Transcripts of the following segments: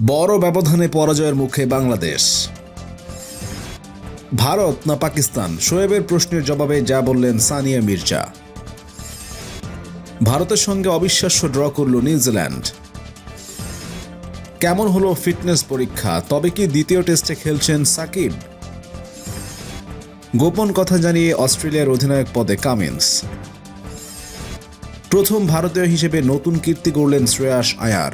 বড় ব্যবধানে পরাজয়ের মুখে বাংলাদেশ। ভারত না পাকিস্তান? শোয়েবের প্রশ্নের জবাবে যা বললেন সানিয়া মির্জা। ভারতের সঙ্গে অবিশ্বাস্য ড্র করল নিউজিল্যান্ড। কেমন হলো ফিটনেস পরীক্ষা? তবে কি দ্বিতীয় টেস্টে খেলছেন সাকিব? গোপন কথা জানিয়ে অস্ট্রেলিয়ার অধিনায়ক পদে কামিন্স। প্রথম ভারতীয় হিসেবে নতুন কীর্তি গড়লেন শ্রেয়াস আয়ার।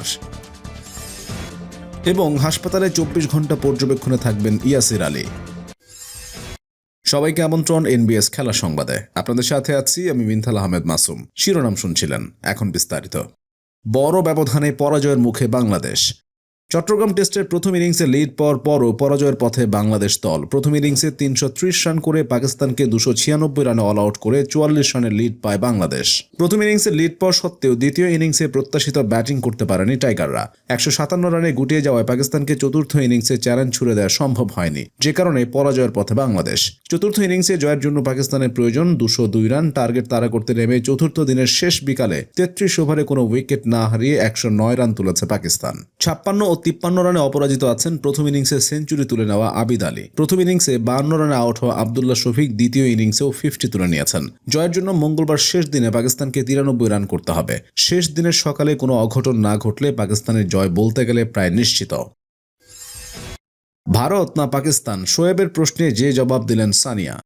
এবং হাসপাতালে চব্বিশ ঘণ্টা পর্যবেক্ষণে থাকবেন ইয়াসির আলী। সবাইকে আমন্ত্রণ এনবিএস খেলা সংবাদে। আপনাদের সাথে আছি আমি মিনথাল আহমেদ মাসুম। শিরোনাম শুনছিলেন। এখন বিস্তারিত। বড় ব্যবধানে পরাজয়ের মুখে বাংলাদেশ। চট্টগ্রাম টেস্টের প্রথম ইনিংসে লিড পর পরও পরাজয়ের পথে বাংলাদেশ দল। প্রথম ইনিংসে তিনশো ত্রিশ রান করে পাকিস্তানকে দুশো ছিয়ানব্বই রানে অল আউট করে চুয়াল্লিশ রানের লিড পায় বাংলাদেশ। প্রথম ইনিংসে লিড পর সত্ত্বেও দ্বিতীয় ইনিংসে প্রত্যাশিত ব্যাটিং করতে পারেনি টাইগাররা। একশো সাতান্ন রানে গুটিয়ে যাওয়ায় পাকিস্তানকে চতুর্থ ইনিংসে চ্যালেঞ্জ ছুড়ে দেওয়া সম্ভব হয়নি, যে কারণে পরাজয়ের পথে বাংলাদেশ। চতুর্থ ইনিংসে জয়ের জন্য পাকিস্তানের প্রয়োজন দুশো দুই রান, টার্গেট তারা করতে নেমে চতুর্থ দিনের শেষ বিকালে তেত্রিশ ওভারে কোনো উইকেট না হারিয়ে একশো নয় রান তুলেছে পাকিস্তান। ছাপ্পান্ন তিপ্পান্ন রানে অপরাজিত আছেন প্রথম ইনিংসে সেঞ্চুরি তুলে নেওয়া আবিদ আলী। প্রথম ইনিংসে বান্ন রানে আউট হওয়া আবদুল্লাহ শফিক দ্বিতীয় ইনিংসেও ফিফটি তুলে নিয়েছেন। জয়ের জন্য মঙ্গলবার শেষ দিনে পাকিস্তানকে তিরানব্বই রান করতে হবে। শেষ দিনের সকালে কোনো অঘটন না ঘটলে পাকিস্তানের জয় বলতে গেলে প্রায় নিশ্চিত। ভারত না পাকিস্তান? শোয়েবের প্রশ্নে যে জবাব দিলেন সানিয়া।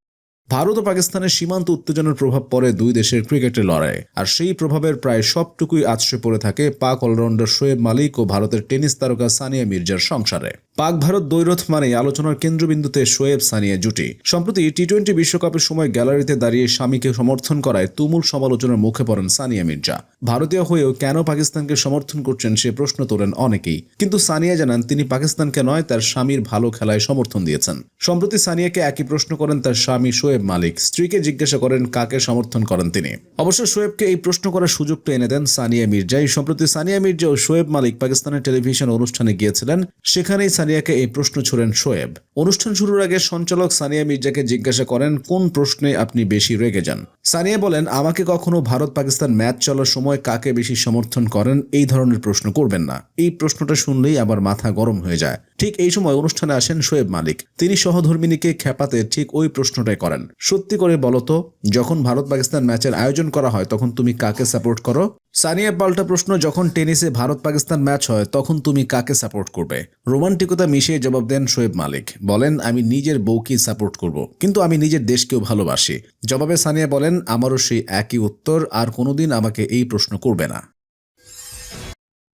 ভারত ও পাকিস্তানের সীমান্ত উত্তেজনার প্রভাব পড়ে দুই দেশের ক্রিকেটের লড়াই আর সেই প্রভাবের প্রায় সবটুকুই আছড়ে পড়ে থাকে পাক অলরাউন্ডার শোয়েব মালিক ও ভারতের টেনিস তারকা সানিয়া মির্জার সংসারে। পাক ভারত দ্বৈরথ মানেই আলোচনার কেন্দ্রবিন্দুতে শোয়েব সানিয়া জুটি। সম্প্রতি টি টোয়েন্টি বিশ্বকাপের সময় গ্যালারিতে দাঁড়িয়ে স্বামীকে সমর্থন করায় তুমুল সমালোচনার মুখে পড়েন সানিয়া মির্জা। ভারতীয় হয়েও কেন পাকিস্তানকে সমর্থন করছেন সে প্রশ্ন তোলেন অনেকেই। কিন্তু সানিয়া জানান, তিনি পাকিস্তানকে নয়, তার স্বামীর ভালো খেলায় সমর্থন দিয়েছেন। সম্প্রতি সানিয়াকে একই প্রশ্ন করেন তার স্বামী শোয়েব মালিক স্ত্রীকে জিজ্ঞাসা করেন, কাকে সমর্থন করেন তিনি? অবশ্য শোয়েবকে এই প্রশ্ন করার সুযোগটা এনে দেন সানিয়া মির্জা। এই সম্প্রতি সানিয়া মির্জা ও শোয়েব মালিক পাকিস্তানের টেলিভিশন অনুষ্ঠানে গিয়েছিলেন। সেখানেই সানিয়াকে এই প্রশ্ন ছুড়েন শোয়েব। অনুষ্ঠান শুরুর আগে সঞ্চালক সানিয়া মির্জাকে জিজ্ঞাসা করেন, কোন প্রশ্নে আপনি বেশি রেগে যান? সানিয়া বলেন, আমাকে কখনো ভারত পাকিস্তান ম্যাচ চলার সময় কাকে বেশি সমর্থন করেন? এই ধরনের প্রশ্ন করবেন না। এই প্রশ্নটা শুনলেই আবার মাথা গরম হয়ে যায়। ঠিক এই সময় অনুষ্ঠানে আসেন শোয়েব মালিক। তিনি সহধর্মিনীকে খেপাতে ঠিক ওই প্রশ্নটাই করেন, সত্যি করে বলতো যখন ভারত পাকিস্তান ম্যাচের আয়োজন করা হয়, তখন তুমি কাকে সাপোর্ট করো? সানিয়া পাল্টা প্রশ্ন, যখন টেনিসে ভারত পাকিস্তান ম্যাচ হয়, তখন তুমি কাকে সাপোর্ট করবে? রোমান্টিকতা মিশিয়ে জবাব দেন শোয়েব মালিক। বলেন, আমি নিজের বউকেই সাপোর্ট করব, কিন্তু আমি নিজের দেশকেও ভালোবাসি। জবাবে সানিয়া বলেন, আমারও সেই একই উত্তর, আর কোনোদিন আমাকে এই প্রশ্ন করবে না।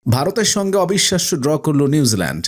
ভারতের সঙ্গে অবিশ্বাস্য ড্র করল নিউজিল্যান্ড।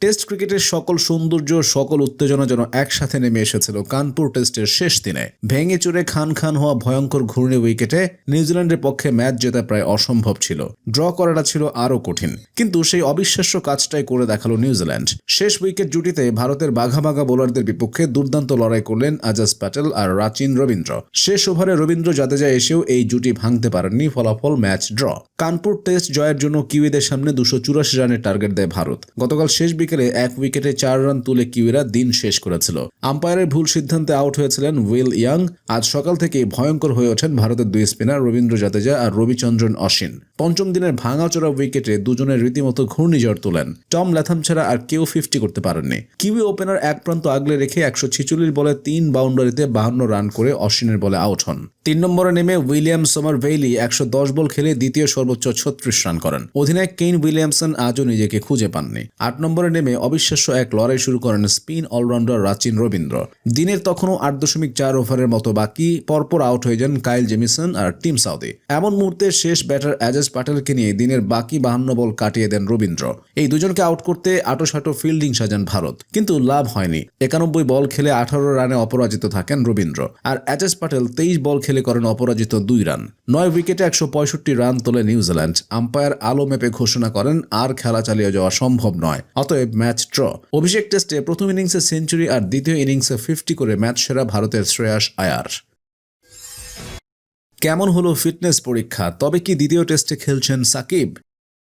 টেস্ট ক্রিকেটের সকল সৌন্দর্য, সকল উত্তেজনা যেন একসাথে নেমে এসেছিল কানপুর টেস্টের শেষ দিনে। ভেঙে চুরে খান খান হওয়া ভয়ঙ্কর ঘূর্ণি উইকেটে নিউজিল্যান্ডের পক্ষে ম্যাচ জেতা প্রায় অসম্ভব ছিল। ড্র করাটা ছিল আরও কঠিন। কিন্তু সেই অবিশ্বাস্য কাজটাই করে দেখাল নিউজিল্যান্ড। শেষ উইকেট জুটিতে ভারতের বাঘা বাঘা বোলারদের বিপক্ষে দুর্দান্ত লড়াই করলেন আজাজ প্যাটেল আর রাচিন রবীন্দ্র। শেষ ওভারে রবীন্দ্র জাদেজা এসেও এই জুটি ভাঙতে পারেননি, ফলাফল ম্যাচ ড্র। কানপুর টেস্ট জয়ের জন্য কিউইদের সামনে দুশো চুরাশি রানের টার্গেট দেয় ভারত। গতকাল শেষ বিকেলে এক উইকেটে চার রান তুলে কিউইরা দিন শেষ করেছিল। আম্পায়ারের ভুল সিদ্ধান্তে আউট হয়েছিলেন উইল ইয়াং। আজ সকাল থেকে ভয়ঙ্কর হয়ে ওঠেন ভারতের দুই স্পিনার রবীন্দ্র জাদেজা আর রবিচন্দ্রন অশ্বিন। পঞ্চম দিনের ভাঙাচোরা উইকেটে দুজনের রীতিমতো ঘূর্ণিঝড় তোলেন। টম ল্যাথাম ছাড়া আর কেউ ফিফটি করতে পারেননি। কিউই ওপেনার এক প্রান্ত আগলে রেখে একশো ছিচল্লিশ বলে তিন বাউন্ডারিতে বাহান্ন রান করে অশ্বিনের বলে আউট হন। তিন নম্বরে নেমে উইলিয়াম সোমার ভেইলি একশো দশ বল খেলে দ্বিতীয় সর্বোচ্চ ছত্রিশ রান করেন। অধিনায়ক কেইন উইলিয়ামসন আজও নিজেকে খুঁজে পাননি। আট নম্বরে নেমে অবিশ্বাস্য এক লড়াই শুরু করেন স্পিন অলরাউন্ডার রাচিন রবীন্দ্র। দিনের তখনও আট দশমিক চার ওভারের মতো বাকি, পরপর আউট হয়ে যান কাইল জেমিসন আর টিম সাউদি। এমন মুহূর্তে শেষ ব্যাটার অ্যাজাজ প্যাটেলকে নিয়ে দিনের বাকি বাহান্ন বল কাটিয়ে দেন রবীন্দ্র। এই দুজনকে আউট করতে আটো সাটো ফিল্ডিং সাজান ভারত, কিন্তু লাভ হয়নি। একানব্বই বল খেলে আঠারো রানে অপরাজিত থাকেন রবীন্দ্র। আর অ্যাজাজ প্যাটেল তেইশ বল খেলে করেন অপরাজিত দুই রান। নয় উইকেটে একশো পঁয়ষট্টি রান তোলে নিউজিল্যান্ড। আম্পায়ার আলো মেপে ঘোষণা করেন, আর খেলা চালিয়ে যাওয়া সম্ভব নয়। অতএব ম্যাচ ড্র। অভিষেক টেস্টে প্রথম ইনিংসে সেঞ্চুরি আর দ্বিতীয় ইনিংসে ফিফটি করে ম্যাচ সেরা ভারতের শ্রেয়াস আয়ার। কেমন হলো ফিটনেস পরীক্ষা? তবে কি দ্বিতীয় টেস্টে খেলছেন সাকিব?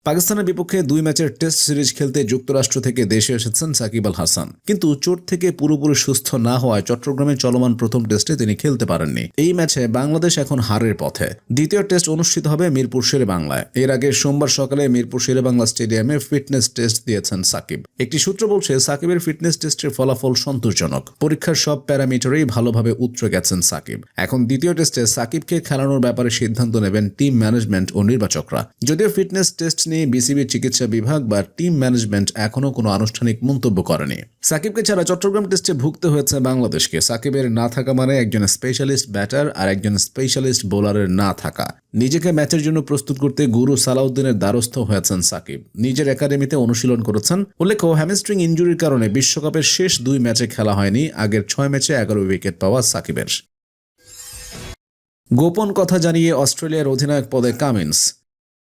পাকিস্তানের বিপক্ষে দুই ম্যাচের টেস্ট সিরিজ খেলতে যুক্তরাষ্ট্র থেকে দেশে এসেছেন সাকিব আল হাসান। কিন্তু চোট থেকে পুরোপুরি সুস্থ না হওয়ায় চট্টগ্রামে চলমান প্রথম টেস্টে তিনি খেলতে পারেননি। এই ম্যাচে বাংলাদেশ এখন হারের পথে। দ্বিতীয় টেস্ট অনুষ্ঠিত হবে মিরপুর শেরে বাংলায় এর আগে সোমবার সকালে মিরপুর শেরে বাংলা স্টেডিয়ামে ফিটনেস টেস্ট দিয়েছেন সাকিব। একটি সূত্র বলছে, সাকিবের ফিটনেস টেস্টের ফলাফল সন্তোষজনক। পরীক্ষার সব প্যারামিটারেই ভালোভাবে উতরে গেছেন সাকিব। এখন দ্বিতীয় টেস্টে সাকিবকে খেলানোর ব্যাপারে সিদ্ধান্ত নেবেন টিম ম্যানেজমেন্ট ও নির্বাচকরা। যদিও ফিটনেস টেস্ট নিয়ে বিসিবির চিকিৎসা বিভাগ বা টিম ম্যানেজমেন্ট এখনও কোনো আনুষ্ঠানিক মন্তব্য করেনি। সাকিবকে ছাড়া চট্টগ্রাম টেস্টে ভুগতে হয়েছে বাংলাদেশকে। সাকিবের না থাকা মানে একজন স্পেশালিস্ট ব্যাটার আর একজন স্পেশালিস্ট বোলারের না থাকা। নিজেকে ম্যাচের জন্য প্রস্তুত করতে গুরু সালাউদ্দিনের দ্বারস্থ হয়েছেন সাকিব। নিজের একাডেমিতে অনুশীলন করেছেন। উল্লেখ্য হ্যামস্ট্রিং ইঞ্জুরির কারণে বিশ্বকাপের শেষ দুই ম্যাচে খেলা হয়নি। আগের ছয় ম্যাচে এগারো উইকেট পাওয়া সাকিবের। গোপন কথা জানিয়ে অস্ট্রেলিয়ার অধিনায়ক পদে কামিন্স।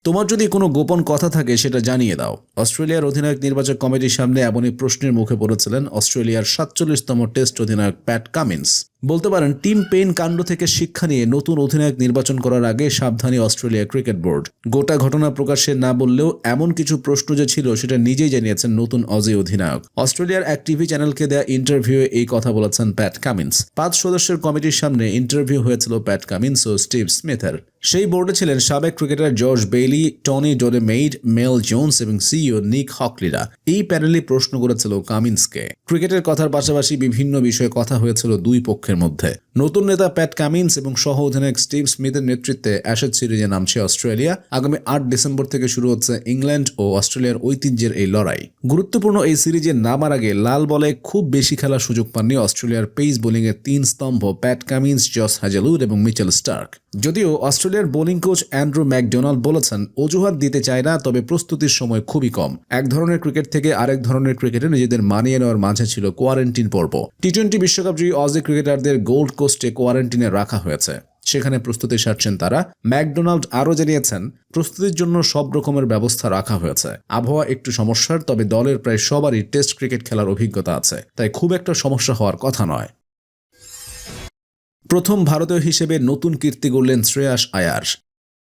তোমার যদি কোনো গোপন কথা থাকে সেটা জানিয়ে দাও। অস্ট্রেলিয়ার অধিনায়ক নির্বাচক কমিটির সামনে এমনই প্রশ্নের মুখে পড়েছিলেন অস্ট্রেলিয়ার সাতচল্লিশতম টেস্ট অধিনায়ক প্যাট কামিন্স। বলতে পারেন, টিম পেইন কাণ্ড থেকে শিক্ষা নিয়ে নতুন অধিনায়ক নির্বাচন করার আগে সাবধানী অস্ট্রেলিয়া ক্রিকেট বোর্ড। গোটা ঘটনা প্রকাশ্যে না বললেও এমন কিছু প্রশ্ন যে ছিল সেটা নিজেই জানিয়েছেন নতুন অজি অধিনায়ক। অস্ট্রেলিয়ার এক টিভি চ্যানেলকে দেয়া ইন্টারভিউয়ে এই কথা বলেছেন প্যাট কামিন্স। পাঁচ সদস্যের কমিটির সামনে ইন্টারভিউ হয়েছিল প্যাট কামিন্স ও স্টিভ স্মিথের। সেই বোর্ডে ছিলেন সাবেক cricketer George Bailey, Tony Dodemaide Mel Jones এবং সিইও নিক হকলিরা। এই প্যানেলে প্রশ্ন করেছিল কামিন্সকে। ক্রিকেটের কথার পাশাপাশি বিভিন্ন বিষয়ে কথা হয়েছিল দুই পক্ষের মধ্যে। নতুন নেতা প্যাট কামিন্স এবং সহ অধিনায়ক স্টিভ স্মিথের নেতৃত্বে অ্যাশেজ সিরিজে নামছে অস্ট্রেলিয়া। আগামী আট ডিসেম্বর থেকে শুরু হচ্ছে ইংল্যান্ড ও অস্ট্রেলিয়ার ঐতিহ্যের এই লড়াই। গুরুত্বপূর্ণ এই সিরিজে নামার আগে লাল বলে খুব বেশি খেলার সুযোগ পাননি অস্ট্রেলিয়ার পেস বোলিংয়ের তিন স্তম্ভ প্যাট কামিন্স, জস হাজেলুড এবং মিচেল স্টার্ক। যদিও অস্ট্রেলিয়ার বোলিং কোচ অ্যান্ড্রু ম্যাকডোনাল্ড বলেছেন, অজুহাত দিতে চায় না, তবে প্রস্তুতির সময় খুবই কম। এক ধরনের ক্রিকেট থেকে আরেক ধরনের ক্রিকেটে নিজেদের মানিয়ে নেওয়ার মাঝে ছিল কোয়ারেন্টিন পর্ব। টি টোয়েন্টি বিশ্বকাপ জয়ী অজি ক্রিকেটারদের গোল্ড কোস্টে কোয়ারেন্টিনে রাখা হয়েছে। সেখানে প্রস্তুতি সারছেন তারা। ম্যাকডোনাল্ড আরও জানিয়েছেন, প্রস্তুতির জন্য সব রকমের ব্যবস্থা রাখা হয়েছে। আবহাওয়া একটু সমস্যার, তবে দলের প্রায় সবারই টেস্ট ক্রিকেট খেলার অভিজ্ঞতা আছে। তাই খুব একটা সমস্যা হওয়ার কথা নয়। প্রথম ভারতীয় হিসেবে নতুন কীর্তি গড়লেন শ্রেয়াস আয়ার।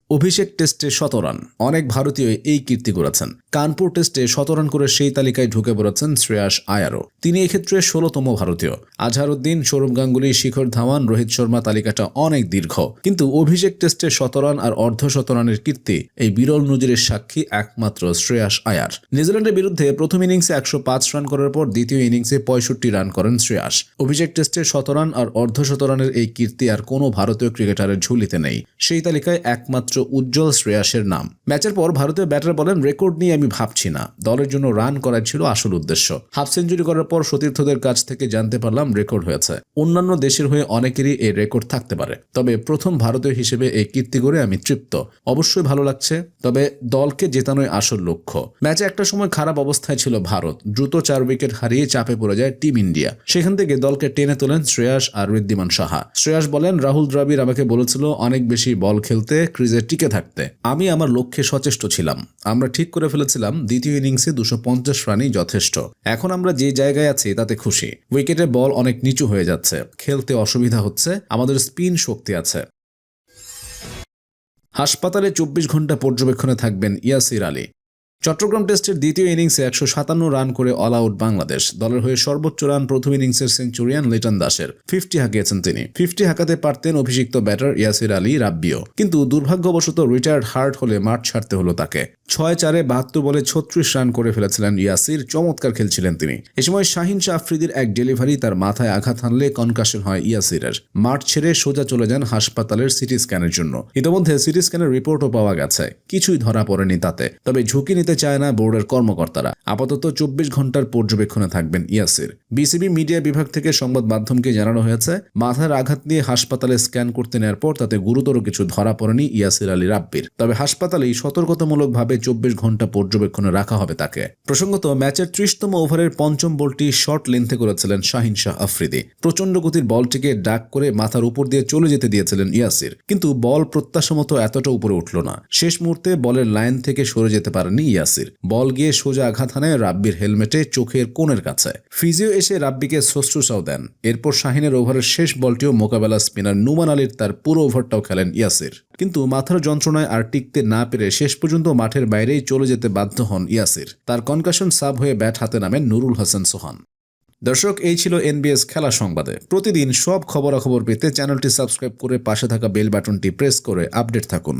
অভিষেক টেস্টে শতরান। অনেক ভারতীয় এই কীর্তি করেছেন কানপুর টেস্টে শত রান করে সেই তালিকায় ঢুকে পড়েছেন শ্রেয়াস আয়ারও। তিনি এক্ষেত্রে ষোলতম ভারতীয়। আজহারউদ্দিন, সৌরভ গাঙ্গুলি, শিখর ধাওয়ান, রোহিত শর্মা তালিকাটা অনেক দীর্ঘ। কিন্তু অভিষেক টেস্টে শতরান আর অর্ধ শতরানের কীর্তি এই বিরল নজিরের সাক্ষী একমাত্র শ্রেয়াস আয়ার। নিউজিল্যান্ডের বিরুদ্ধে প্রথম ইনিংসে একশো পাঁচ রান করার পর দ্বিতীয় ইনিংসে পঁয়ষট্টি রান করেন শ্রেয়াস। অভিষেক টেস্টে শতরান আর অর্ধ শতরানের এই কীর্তি আর কোনো ভারতীয় ক্রিকেটারের ঝুলিতে নেই। সেই তালিকায় একমাত্র উজ্জ্বল শ্রেয়াসের নাম। ম্যাচের পর ভারতীয় ব্যাটার বলেন, রেকর্ড নিয়ে আমি ভাবছি না। দলের জন্য রান করাই ছিল আসল উদ্দেশ্য। হাফ সেঞ্চুরি করার পর সতীর্থদের কাছ থেকে জানতে পারলাম রেকর্ড হয়েছে। অন্যান্য দেশের হয়ে অনেকেরই এই রেকর্ড থাকতে পারে। তবে প্রথম ভারতীয় হিসেবে এই কীর্তি করে আমি তৃপ্ত। অবশ্যই ভালো লাগছে। তবে দলকে জেতানোই আসল লক্ষ্য। ম্যাচে একটা সময় খারাপ অবস্থায় ছিল ভারত। দ্রুত চার উইকেট হারিয়ে চাপে পড়ে যায় টিম ইন্ডিয়া সেখান থেকে দলকে টেনে তোলেন শ্রেয়াস আর ঋদ্ধিমান সাহা। শ্রেয়াস বলেন, রাহুল দ্রাবিড় আমাকে বলেছিল অনেক বেশি বল খেলতে, ক্রিজে টিকে থাকতে। আমি আমার লক্ষ্যে সচেষ্ট ছিলাম। আমরা ঠিক করে ফেলেছিলাম দ্বিতীয় ইনিংসে দুশো পঞ্চাশ রানই যথেষ্ট। এখন আমরা যে জায়গায় আছি, তাতে খুশি। উইকেটে বল অনেক নিচু হয়ে যাচ্ছে। খেলতে অসুবিধা হচ্ছে, আমাদের স্পিন শক্তি আছে। হাসপাতালে চব্বিশ ঘণ্টা পর্যবেক্ষণে থাকবেন ইয়াসির আলী। চট্টগ্রাম টেস্টের দ্বিতীয় ইনিংসে একশো সাতান্ন রান করে অল আউট বাংলাদেশ। দলের হয়ে সর্বোচ্চ রান প্রথম ইনিংসের সেঞ্চুরিয়ান লিটন দাসের। ফিফটি হাঁকিয়েছেন তিনি। ফিফটি হাঁকাতে পারতেন অভিষিক্ত ব্যাটার ইয়াসির আলী রাব্বিও। কিন্তু দুর্ভাগ্যবশত রিটায়ার্ড হার্ট হলে মাঠ ছাড়তে হলো তাকে। ছয় চারে বাহাত্তর বলে ছত্রিশ রান করে ফেলেছিলেন ইয়াসির, চমৎকার খেলছিলেন তিনি। এ সময় শাহিন শাহ আফ্রিদির এক ডেলিভারি তার মাথায় আঘাত হানলে কনকাশন হয় ইয়াসিরের। মাঠ ছেড়ে সোজা চলে যান হাসপাতালের সিটি স্ক্যানের জন্য। ইতিমধ্যে সিটি স্ক্যানের রিপোর্টও পাওয়া গেছে। কিছুই ধরা পড়েনি তাতে। তবে ঝুঁকি নিতে চায় না বোর্ডের কর্মকর্তারা। আপাতত চব্বিশ ঘণ্টার পর্যবেক্ষণে থাকবেন ইয়াসির। বিসিবি মিডিয়া বিভাগ থেকে সংবাদ মাধ্যমকে জানানো হয়েছে, মাথার আঘাত নিয়ে হাসপাতালে স্ক্যান করতে নেওয়ার পর তাতে গুরুতর কিছু ধরা পড়েনি ইয়াসির আলী রাব্বির। তবে হাসপাতালেই সতর্কতামূলকভাবে চব্বিশ ঘণ্টা পর্যবেক্ষণে রাখা হবে তাকে। প্রসঙ্গত, ম্যাচের ত্রিশতম ওভারের পঞ্চম বলটি শর্ট লেন্থে করেছিলেন শাহিন শাহ আফ্রিদি। প্রচণ্ড গতির বলটিকে ডাক করে মাথার উপর দিয়ে চলে যেতে দিয়েছিলেন ইয়াসির। কিন্তু বল প্রত্যাশামতো এতটা উপরে উঠল না। শেষ মুহূর্তে বলের লাইন থেকে সরে যেতে পারেনি ইয়াসির। বল গিয়ে সোজা আঘাত হানে রাব্বির হেলমেটে চোখের কোণের কাছে। ফিজিও এসে রাব্বিকে শ্রশ্রুষাও দেন। এরপর শাহিনের ওভারের শেষ বলটিও মোকাবেলা স্পিনার নুমান আলীর তার পুরো ওভারটাও খেলেন ইয়াসির। কিন্তু মাথার যন্ত্রণায় আর টিকতে না পেরে শেষ পর্যন্ত মাঠের বাইরেই চলে যেতে বাধ্য হন ইয়াসির। তার কনকাশন সাব হয়ে ব্যাট হাতে নামেন নুরুল হাসান সোহান। দর্শক, এই ছিল এনবিএস খেলা সংবাদে। প্রতিদিন সব খবরাখবর পেতে চ্যানেলটি সাবস্ক্রাইব করে পাশে থাকা বেল বাটনটি প্রেস করে আপডেট থাকুন।